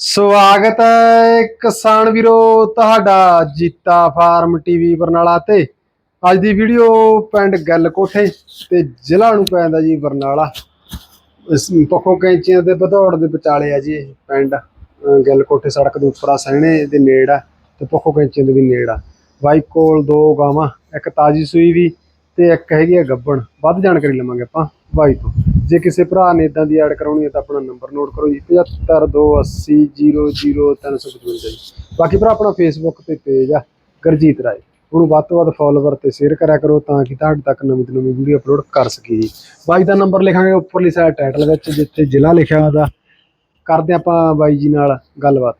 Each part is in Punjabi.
ਸਵਾਗਤ ਹੈ ਕਿਸਾਨ ਵੀਰੋ ਤੁਹਾਡਾ ਜੀਤਾ ਫਾਰਮ ਟੀਵੀ ਬਰਨਾਲਾ ਤੇ। ਅੱਜ ਦੀ ਵੀਡੀਓ ਪਿੰਡ ਗੱਲ ਕੋਠੇ ਤੇ ਜ਼ਿਲ੍ਹਾ ਨੂੰ ਪੈਂਦਾ ਜੀ ਬਰਨਾਲਾ। ਇਸ ਪੱਖੋ ਕੈਂਚੀਆਂ ਦੇ ਬਧੌੜ ਦੇ ਵਿਚਾਲੇ ਆ ਜੀ ਇਹ ਪਿੰਡ, ਅਹ ਗੱਲ ਕੋਠੇ ਸੜਕ ਦੇ ਉੱਪਰ ਆ ਸਹਿਣੇ ਦੇ ਨੇੜ ਆ ਤੇ ਪੱਖੋਂ ਕੈਂਚੀਆਂ ਦੇ ਵੀ ਨੇੜ ਆ। ਬਾਈਕ ਕੋਲ ਦੋ ਗਾਵਾਂ, ਇੱਕ ਤਾਜੀ ਸੂਈ ਵੀ ਤੇ ਇੱਕ ਹੈਗੀ ਆ ਗੱਬਣ। ਵੱਧ ਜਾਣਕਾਰੀ ਲਵਾਂਗੇ ਆਪਾਂ ਬਾਈ ਤੋਂ। ਜੇ ਕਿਸੇ ਭਰਾ ਨੇ ਇਦਾਂ ਦੀ ਐਡ ਕਰਾਉਣੀ ਹੈ ਤਾਂ ਆਪਣਾ ਨੰਬਰ ਨੋਟ ਕਰੋ ਜੀ 7528000355 ਜੀ। ਬਾਕੀ ਭਰਾ ਆਪਣਾ ਫੇਸਬੁੱਕ ਤੇ ਪੇਜ ਆ ਗਰਜੀਤ ਰਾਏ। ਉਹਨੂੰ ਵੱਧ ਤੋਂ ਵੱਧ ਫੋਲੋਵਰ ਤੇ ਸ਼ੇਅਰ ਕਰਿਆ ਕਰੋ ਤਾਂ ਕਿ ਤੁਹਾਡੇ ਤੱਕ ਨਵੀਂ ਤੋਂ ਨਵੀਂ ਵੀਡੀਓ ਅਪਲੋਡ ਕਰ ਸਕੀਏ ਜੀ। ਬਾਈ ਦਾ ਨੰਬਰ ਲਿਖਾਂਗੇ ਉੱਪਰਲੀ ਸਾਈਡ ਟਾਈਟਲ ਵਿੱਚ ਜਿੱਥੇ ਜ਼ਿਲ੍ਹਾ ਲਿਖਿਆ ਹੁੰਦਾ ਕਰਦੇ ਆਪਾਂ ਬਾਈ ਜੀ ਨਾਲ ਗੱਲਬਾਤ।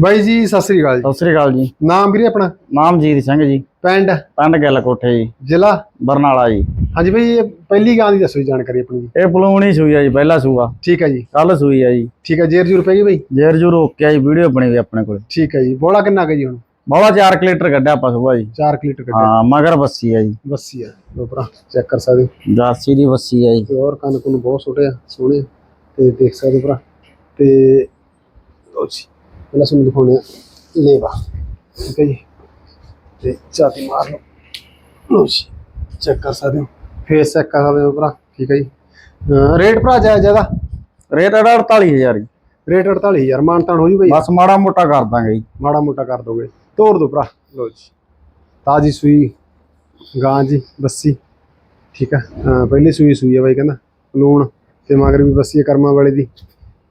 ਬਾਈ ਜੀ ਸਤਿ ਸ੍ਰੀ ਅਕਾਲ ਜੀ। ਸਤਿ ਸ੍ਰੀ ਅਕਾਲ ਜੀ। ਨਾਮ ਵੀਰੇ ਆਪਣਾ? ਨਾਮ ਜੀਤ ਸਿੰਘ ਜੀ। ਪਿੰਡ? ਪਿੰਡ ਗਿੱਲ ਕੋਠੇ ਜੀ। ਜ਼ਿਲ੍ਹਾ? ਬਰਨਾਲਾ ਜੀ। ਹਾਂਜੀ ਬਾਈ ਇਹ ਪਹਿਲੀ ਗਾਂ ਦੀ ਦੱਸੋ ਜੀ ਜਾਣਕਾਰੀ ਆਪਣੀ ਜੀ। ਇਹ ਪਲੂਣੀ ਸੂਈ ਆ ਜੀ ਪਹਿਲਾ ਸੂਆ। ਠੀਕ ਹੈ ਜੀ। ਕੱਲ ਸੂਈ ਆ ਜੀ। ਠੀਕ ਹੈ ਜੇਰ ਜੂਰ ਪੈ ਗਈ ਬਾਈ? ਜੇਰ ਜੂ ਰੋਕ ਕੇ ਆ ਜੀ ਵੀਡੀਓ ਬਣੀ ਹੋਈ ਆਪਣੇ ਕੋਲ। ਠੀਕ ਹੈ ਜੀ ਬੋਲਾ ਕਿੰਨਾ ਕੁ ਜੀ ਹੁਣ? ਬੋਲਾ 4 ਲੀਟਰ ਕੱਢਿਆ ਆਪਾਂ ਸੂਆ ਜੀ। 4 ਲੀਟਰ ਕੱਢਿਆ। ਹਾਂ ਮਗਰ ਬੱਸੀ ਆ ਜੀ। ਬੱਸੀ ਆ ਲੋ ਭਰਾ ਚੈੱਕ ਕਰ ਸਕਦੇ ਜਾਰਸੀ ਦੀ ਬੱਸੀ ਆ ਜੀ। ਤੇ ਹੋਰ ਕੰਨ ਕੁਨ ਬਹੁਤ ਛੋਟੇ ਆ ਸੋਹਣੇ ਤੇ ਦੇਖ ਸਕਦੇ ਭਰਾ। ਤੇ ਲੋ ਜੀ ਪਹਿਲਾਂ ਤੁਹਾਨੂੰ ਦਿਖਾਉਣੇ ਆ ਲੇਵਾ ਠੀਕ ਹੈ ਜੀ। ਤੇ ਚਾਤੀ ਮਾਰ ਲਓ। ਲੋ ਜੀ ਚੈੱਕ ਕਰ ਸਕਦੇ ਹੋ। ਫੇਸ ਚੈੱਕ ਕਰ ਸਕਦੇ ਹੋ ਭਰਾ ਠੀਕ ਹੈ ਜੀ। ਰੇਟ ਭਰਾ ਜਾਇਜ਼ ਜ਼ਿਆਦਾ ਰੇਟ ਇਹਦਾ 48000 ਜੀ। ਰੇਟ 48000 ਮਾਨਤਾਨ ਹੋ ਜੂ ਬਈ। ਬਸ ਮਾੜਾ ਮੋਟਾ ਕਰ ਦਾਂਗੇ ਜੀ। ਮਾੜਾ ਮੋਟਾ ਕਰ ਦੋਗੇ। ਤੋੜ ਦੋ ਭਰਾ। ਲੋ ਜੀ। ਤਾਜੀ ਸੂਈ ਗਾਂ ਜੀ ਬੱਸੀ ਠੀਕ ਆ। ਪਹਿਲੀ ਸੂਈ ਸੂਈ ਆ ਬਾਈ ਕਹਿੰਦਾ। ਲੂਣ ਤੇ ਮਗਰ ਵੀ ਬੱਸੀ ਕਰਮਾਂ ਵਾਲੇ ਦੀ।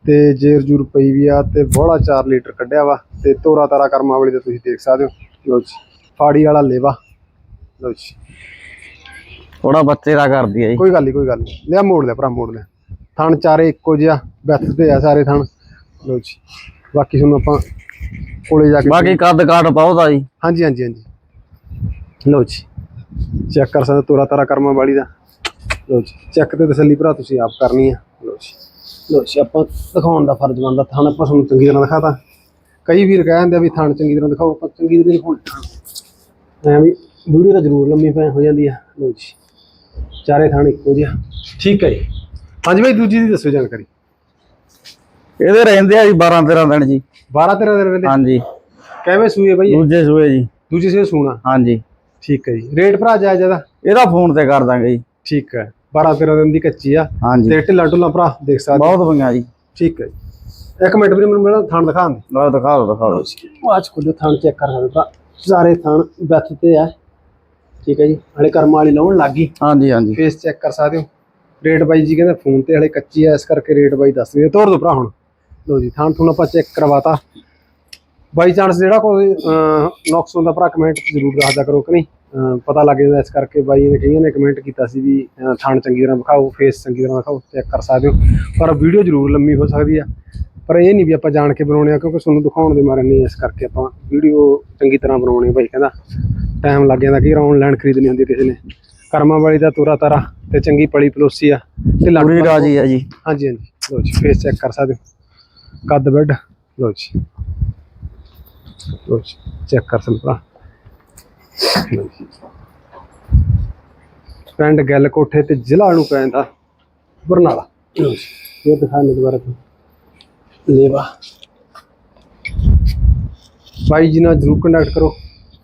ਤੇ ਜੇਰ ਜੂਰ ਪਈ ਵੀ ਆ ਤੇ ਬੋਲਾ 4 ਲੀਟਰ ਕੱਢਿਆ ਵਾ ਤੇ ਤੋਰਾ ਤਾਰਾ ਕਰਮਾਂ ਵਾਲੀ ਦਾ ਤੁਸੀਂ ਦੇਖ ਸਕਦੇ ਹੋ। ਲੋ ਜੀ। ਫਾੜੀ ਵਾਲਾ ਲੇਵਾ। ਲੋ ਜੀ। ਥੋੜਾ ਬੱਚੇ ਦਾ ਕਰਦੀ ਆ ਜੀ। ਕੋਈ ਗੱਲ ਨਹੀਂ ਕੋਈ ਗੱਲ ਨਹੀਂ ਲਿਆ ਮੋੜ ਲਿਆ ਭਰਾ ਮੋੜ ਲਿਆ। ਥਣ ਚਾਰੇ ਇੱਕੋ ਜਿਹਾ ਬੈਠ ਤੇ ਆ ਸਾਰੇ ਥਣ। ਲੋ ਜੀ। ਬਾਕੀ ਤੁਹਾਨੂੰ ਆਪਾਂ ਕੋਲੇ ਜਾ ਕੇ ਬਾਕੀ ਕੱਦ ਕਾਠ ਪਾਉਦਾ ਜੀ। ਹਾਂਜੀ ਹਾਂਜੀ ਹਾਂਜੀ। ਲਓ ਜੀ। ਚੈੱਕ ਕਰ ਸਕਦੇ ਤੋਰਾ ਤਾਰਾ ਕਰਮਾਂ ਵਾਲੀ ਦਾ। ਲਓ ਜੀ। ਚੈੱਕ ਤੇ ਤਸੱਲੀ ਭਰਾ ਤੁਸੀਂ ਆਪ ਕਰਨੀ ਆ। ਲਓ ਜੀ। ਲਓ ਜੀ ਆਪਾਂ ਦਿਖਾਉਣ ਦਾ ਫਰਜ਼ ਬਣਦਾ ਥਣ ਆਪਾਂ ਤੁਹਾਨੂੰ ਚੰਗੀ ਤਰ੍ਹਾਂ ਦਿਖਾਤਾ। ਕਈ ਵੀਰ ਕਹਿ ਦਿੰਦੇ ਆ ਵੀ ਥਣ ਚੰਗੀ ਤਰ੍ਹਾਂ ਦਿਖਾਓ ਆਪਾਂ ਚੰਗੀ ਤਰ੍ਹਾਂ ਦਿਖਾਉਣ। ਐ ਵੀ ਵੀਡੀਓ ਤਾਂ ਜ਼ਰੂਰ ਲੰਮੀ ਪੈ ਹੋ ਜਾਂਦੀ ਆ। ਲਓ ਜੀ। ਚਾਰੇ ਥਣ ਇੱਕੋ ਜਿਹਾ ਠੀਕ ਹੈ ਜੀ। ਹਾਂਜੀ ਬਾਈ ਦੂਜੀ ਦੀ ਦੱਸੋ ਜਾਣਕਾਰੀ। ਇਹਦੇ ਰਹਿੰਦੇ ਆ ਜੀ 12 13 ਦਿਨ ਜੀ। 12 13 ਦਿਨ ਰਹਿੰਦੇ ਹਾਂਜੀ। ਕਿਵੇਂ ਸੂਏ ਬਾਈ? ਦੂਜੇ ਸੂਏ ਜੀ। ਦੂਜੀ ਸੇ ਸੂਣਾ? ਹਾਂਜੀ। ਠੀਕ ਹੈ ਜੀ। ਰੇਟ ਭਰਾ ਜਾਇਜ਼ ਜ਼ਿਆਦਾ ਇਹਦਾ? ਫੋਨ ਤੇ ਕਰ ਦਾਂਗੇ ਜੀ। ਠੀਕ ਹੈ। 12 13 ਦਿਨ ਦੀ ਕੱਚੀ ਆ। ਤੇ ਢਿੱਲਾ ਢੁੱਲਾ ਭਰਾ ਦੇਖ ਸਕਦੇ ਬਹੁਤ ਪਈਆਂ ਜੀ। ਠੀਕ ਹੈ ਇੱਕ ਮਿੰਟ ਵੀਰੇ ਮੈਨੂੰ ਮੇਰਾ ਥਣ ਦਿਖਾ ਦੇ ਲਓ ਦਿਖਾ ਦਿਓ ਦਿਖਾ ਦਿਓ। ਆਜ ਖੁੱਲੇ ਥਣ ਚੈੱਕ ਕਰ ਸਕਦੇ ਭਰਾ। ਸਾਰੇ ਥਣ ਬੱਥ ਤੇ ਆ। ਠੀਕ ਹੈ ਜੀ ਹਲੇ ਕਰਮ ਵਾਲੀ ਲਾਉਣ ਲੱਗੀ ਹਾਂਜੀ ਹਾਂਜੀ। ਫੇਸ ਚੈੱਕ ਕਰ ਸਕਦੇ ਹੋ। ਰੇਟ ਬਾਈ ਜੀ ਕਹਿੰਦਾ ਫੋਨ ਤੇ ਹਲੇ ਕੱਚੀ ਆ ਇਸ ਕਰਕੇ ਰੇਟ ਬਾਈ ਦੱਸ ਦਿਓ। ਤੋੜ ਦੋ ਭਰਾ ਹੁਣ। ਲੋ ਜੀ ਥਣ ਤੁਹਾਨੂੰ ਆਪਾਂ ਚੈੱਕ ਕਰਵਾਤਾ। ਬਾਈ ਚਾਂਸ ਜਿਹੜਾ ਕੋਈ ਨੁਕਸ ਹੁੰਦਾ ਭਰਾ ਕਮੈਂਟ ਜ਼ਰੂਰ ਦੱਸਦਾ ਕਰੋ ਕਿ ਨਹੀਂ। ਪਤਾ ਲੱਗ ਜਾਂਦਾ ਇਸ ਕਰਕੇ ਬਾਈ ਨੇ ਕਈਆਂ ਨੇ ਕਮੈਂਟ ਕੀਤਾ ਸੀ ਵੀ ਥਣ ਚੰਗੀ ਤਰ੍ਹਾਂ ਵਿਖਾਓ ਫੇਸ ਚੰਗੀ ਤਰ੍ਹਾਂ ਵਿਖਾਓ ਚੈੱਕ ਕਰ ਸਕਦੇ ਹੋ। ਪਰ ਵੀਡੀਓ ਜ਼ਰੂਰ ਲੰਮੀ ਹੋ ਸਕਦੀ ਆ। ਪਰ ਇਹ ਨਹੀਂ ਵੀ ਆਪਾਂ ਜਾਣ ਕੇ ਬਣਾਉਣੇ ਆ ਕਿਉਂਕਿ ਤੁਹਾਨੂੰ ਦਿਖਾਉਣ ਦੇ ਮਾਰੇ ਨਹੀਂ ਇਸ ਕਰਕੇ ਆਪਾਂ ਵੀਡੀਓ ਚੰਗੀ ਤਰ੍ਹਾਂ ਬਣਾਉਣੀ ਬਾਈ ਕਹਿੰਦਾ। ਟਾਈਮ ਲੱਗ ਜਾਂਦਾ ਕਿ ਆਨਲਾਈਨ ਖਰੀਦਣੀ ਹੁੰਦੀ ਕਿਸੇ ਨੇ। ਕਰਮਾਂ ਵਾਲੀ ਦਾ ਤੋਰਾ ਤਾਰਾ ਤੇ ਚੰਗੀ ਪਲੀ ਪਲੋਸੀ ਆ ਤੇ ਲੱਗ ਰਾਜੀ ਆ ਜੀ। ਹਾਂਜੀ ਹਾਂਜੀ। ਲੋ ਜੀ ਫੇਸ ਚੈੱਕ ਕਰ ਸਕਦੇ ਹੋ। ਕੱਦ ਬੈੱਡ ਲੋ ਜੀ। ਲੋ ਜੀ ਚੈੱਕ ਕਰ ਸਕਦੇ ਭਰਾ। ਪਿੰਡ ਗੱਲ ਕੋਠੇ ਤੇ ਜ਼ਿਲ੍ਹਾ ਨੂੰ ਪੈਂਦਾ ਬਰਨਾਲਾ। ਇਹ ਦਿਖਾਣੇ ਦੁਬਾਰਾ ਤੋਂ। ਲੇਵਾ। ਬਾਈ ਜੀ ਨਾਲ ਜਰੂਰ ਕੰਟੈਕਟ ਕਰੋ।